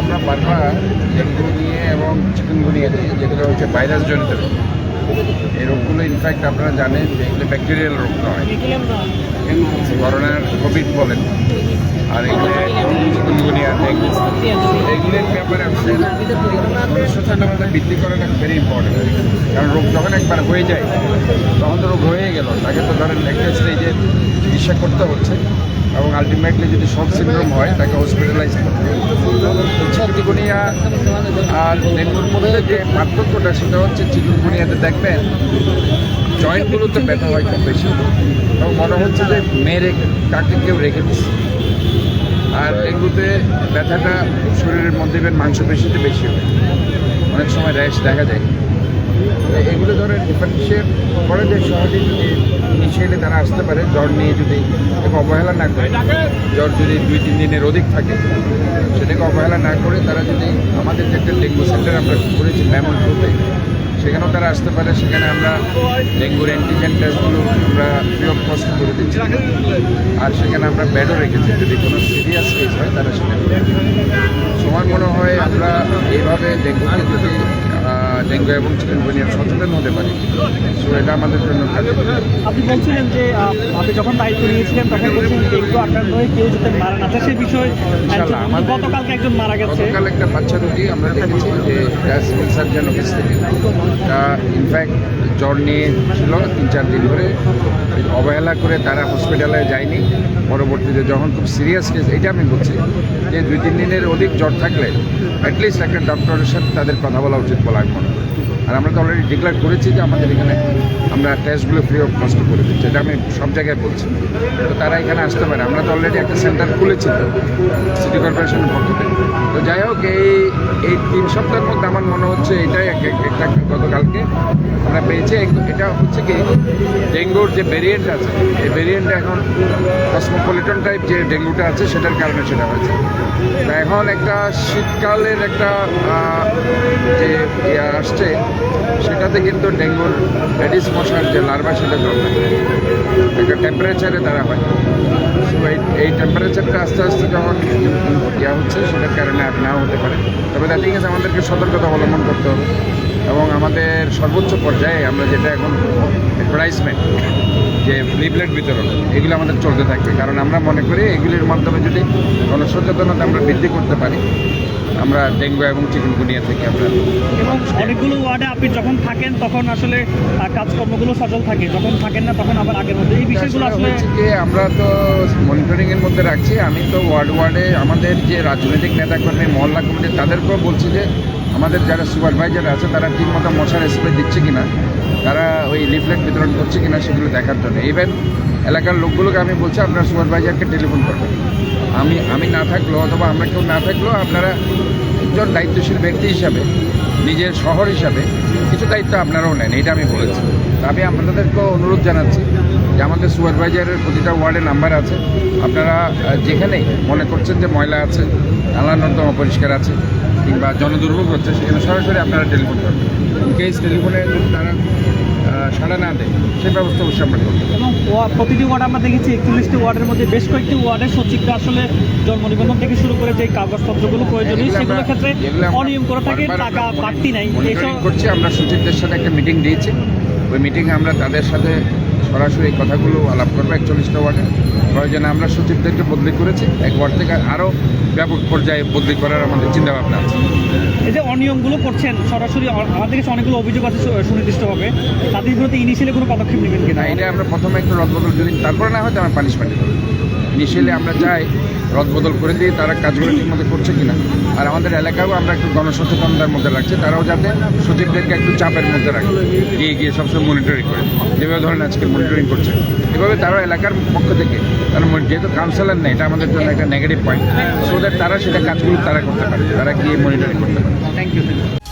আমরা বারবার ডেঙ্গু নিয়ে এবং চিকেনগুনিয়া নিয়ে যেগুলো হচ্ছে ভাইরাস জনিত রোগ। এই রোগগুলো ইনফ্যাক্ট আপনারা জানেন যে এগুলো ব্যাকটেরিয়াল রোগ নয়। করোনার কোভিড বলেন। আর এগুলো চিকেনগুনিয়া ডেঙ্গু। এগুলোর ব্যাপারে আমাদের সচেতনতা বৃদ্ধি করাটা ভেরি ইম্পর্টেন্ট কারণ রোগ যখন একবার হয়ে যায়, তখন তো রোগ হয়ে গেল। তাকে তো ধরেন একটা স্টেজে চিকিৎসা করতে হচ্ছে। এবং আলটিমেটলি যদি শক সিন্ড্রোম হয়, তাকে হসপিটালাইজ করতে হবে। চিকুনগুনিয়া আর ডেঙ্গুর মধ্যে যে পার্থক্যটা, সেটা হচ্ছে চিকুনগুনিয়াতে দেখবেন জয়েন্টগুলোতে ব্যথা হয় খুব বেশি। এবং মনে হচ্ছে যে মেরে কাকে কেউ রেখে দিচ্ছে আর ডেঙ্গুতে ব্যথাটা শরীরের মধ্যে মাংসপেশিতে বেশি হয়। অনেক সময় র্যাশ দেখা যায়। এগুলো ধরে ডিফারেন্সিয়েট করে যে সহজে যদি ইনিশিয়ালি তারা আসতে পারে, জ্বর নিয়ে যদি এটাকে অবহেলা না করে, জ্বর যদি দুই, তিন দিনের অধিক থাকে, সেটাকে অবহেলা না করে তারা যদি আমাদের যে একটা ডেঙ্গু সেন্টার আমরা করেছি লেমন টুতে সেখানেও তারা আসতে পারে, সেখানে আমরা ডেঙ্গুর অ্যান্টিজেন টেস্টগুলো আমরা ফ্রি অফ কস্ট করে দিচ্ছি। আর সেখানে আমরা বেডও রেখেছি, যদি কোনো সিরিয়াস কেস হয়, তারা সেখানে সময় মনে হয় আমরা এইভাবে ডেঙ্গুকে যদি ডেঙ্গু এবং চিকেনগুনিয়া সচেতন হতে পারি। সো এটা আমাদের জন্য আপনি বলছিলেন যে আপনি যখন দায়িত্ব নিয়েছিলেন তখন বলছেন ডেঙ্গু আক্রান্ত হয়ে কেউ যাতে মারা না যায় সে বিষয়ে গতকালকে একজন মারা গেছে। গতকাল একটা বাচ্চা রোগী আমরা দেখেছি যে সিভিল সার্জন অফিস থেকে তা ইনফ্যাক্ট জ্বর নিয়ে ছিল তিন চার দিন ধরে। অবহেলা করে তারা হসপিটালে যায়নি। পরবর্তীতে যখন খুব সিরিয়াস কেস এটা আমি বলছি যে দুই তিন দিনের অধিক জ্বর থাকলে অ্যাটলিস্ট একটা ডক্টরের সাথে তাদের কথা বলা উচিত বলা আমি। আর আমরা তো অলরেডি ডিক্লেয়ার করেছি যে আমাদের এখানে আমরা টেস্টগুলো ফ্রি অফ কস্ট করে দিচ্ছি। এটা আমি সব জায়গায় বলছি। তো তারা এখানে আসতে পারে। আমরা তো অলরেডি একটা সেন্টার খুলেছি তো সিটি কর্পোরেশনের পক্ষ থেকে। তো যাই হোক, এই এই তিন সপ্তাহের মধ্যে আমার মনে হচ্ছে এটাই এক- এক- একটা গতকালকে আমরা পেয়েছি। এটা হচ্ছে কি, ডেঙ্গুর যে ভেরিয়েন্ট আছে, এই ভেরিয়েন্টটা এখন কসমোপলিটন টাইপ যে ডেঙ্গুটা আছে, সেটার কারণে সেটা হয়েছে। এখন একটা শীতকালের একটা যে আসছে, সেটাতে কিন্তু ডেঙ্গুর ডেডিস মশার যে লার্ভা, সেটা জন্মে একটা টেম্পারেচারে তারা হয়। এই টেম্পারেচারটা আস্তে আস্তে যখন ইয়া হচ্ছে, সেটার কারণে আর নাও হতে পারে। তবে দ্যাট ইজ আমাদেরকে সতর্কতা অবলম্বন করতে হবে। এবং আমাদের সর্বোচ্চ পর্যায়ে আমরা যেটা এখন প্রাইসমেন্ট যে লিফলেট বিতরণ এগুলো আমাদের চলতে থাকবে। কারণ আমরা মনে করি এগুলির মাধ্যমে যদি গণসচেতনতা আমরা বৃদ্ধি করতে পারি আমরা ডেঙ্গু এবং চিকেনগুনিয়া থেকে আমরা এবং অনেকগুলো ওয়ার্ডে আপনি যখন থাকেন তখন আসলে কাজকর্মগুলো সচল থাকে। যখন থাকেন না তখন আবার আগের মধ্যে এই বিষয়গুলো আসলে কি আমরা তো মনিটরিং এর মধ্যে রাখছি। আমি তো ওয়ার্ড ওয়ার্ডে আমাদের যে রাজনৈতিক নেতাকর্মী মহল্লা কমিটি তাদেরকেও বলছি যে আমাদের যারা সুপারভাইজার আছে, তারা ঠিকমতো মশার স্প্রে দিচ্ছে কিনা, তারা ওই লিফলেট বিতরণ করছে কিনা সেগুলো দেখার জন্য। ইভেন এলাকার লোকগুলোকে আমি বলছি আপনারা সুপারভাইজারকে টেলিফোন করবেন আমি আমি না থাকলেও অথবা আমরা কেউ না থাকলেও আপনারা একজন দায়িত্বশীল ব্যক্তি হিসাবে, নিজের শহর হিসাবে কিছু দায়িত্ব আপনারাও নেন, এটা আমি বলেছি। তা আমি আপনাদেরকেও অনুরোধ জানাচ্ছি যে আমাদের সুপারভাইজারের প্রতিটা ওয়ার্ডে নাম্বার আছে। আপনারা যেখানেই মনে করছেন যে ময়লা আছে নালা নর্দমা অপরিষ্কার আছে কিংবা জনদুর্ভোগ হচ্ছে সেখানে সরাসরি আপনারা টেলিফোন করবেন। কেস টেলিফোনে তারা সাড়া না দেয় সেই ব্যবস্থা অবশ্যই আমরা করব। এবং প্রতিটি ওয়ার্ড আমরা দেখেছি একচল্লিশটি ওয়ার্ডের মধ্যে বেশ কয়েকটি ওয়ার্ডের সচিবরা আসলে জন্ম নিবন্ধন থেকে শুরু করে যে কাগজপত্রগুলো প্রয়োজনীয় সেগুলোর ক্ষেত্রে অনিয়ম করে থাকে টাকা বাড়তি নাই। করছি আমরা সচিবদের সাথে একটা মিটিং দিয়েছি। ওই মিটিংয়ে আমরা তাদের সাথে সরাসরি এই কথাগুলো আলাপ করব একচল্লিশটা ওয়ার্ডে। প্রয়োজনে আমরা সচিবদেরকে বদলি করেছি এক ওয়ার্ড থেকে আরও ব্যাপক পর্যায়ে বদলি করার আমাদের চিন্তাভাবনা আছে। এই যে অনিয়মগুলো করছেন সরাসরি আমার আমাদের কাছে অনেকগুলো অভিযোগ আছে সুনির্দিষ্টভাবে। তাদের বিরুদ্ধে ইনিশিয়ালি কোনো পদক্ষেপ নেবেন কিনা? এটা আমরা প্রথমে একটু রদবদল যদি তারপরে না হয় তো আমরা পানিশমেন্ট দেবো। ইনিশিয়ালি আমরা চাই রদবদল করে দিয়ে তারা কাজগুলো ঠিকমতো করছে কিনা। আর আমাদের এলাকাও আমরা একটু গণসচেতনতার মধ্যে রাখছি, তারাও যাতে সচিবদেরকে একটু চাপের মধ্যে রাখে। গিয়ে গিয়ে সবসময় মনিটরিং করে। যেভাবে ধরেন আজকে মনিটরিং করছে। এভাবে তারাও এলাকার পক্ষ থেকে, তারা যেহেতু কাউন্সিলর নেই, এটা আমাদের জন্য একটা নেগেটিভ পয়েন্ট সো দ্যাট তারা সেটা কাজগুলো তারা করতে পারে, তারা গিয়ে মনিটরিং করতে পারে। Thank you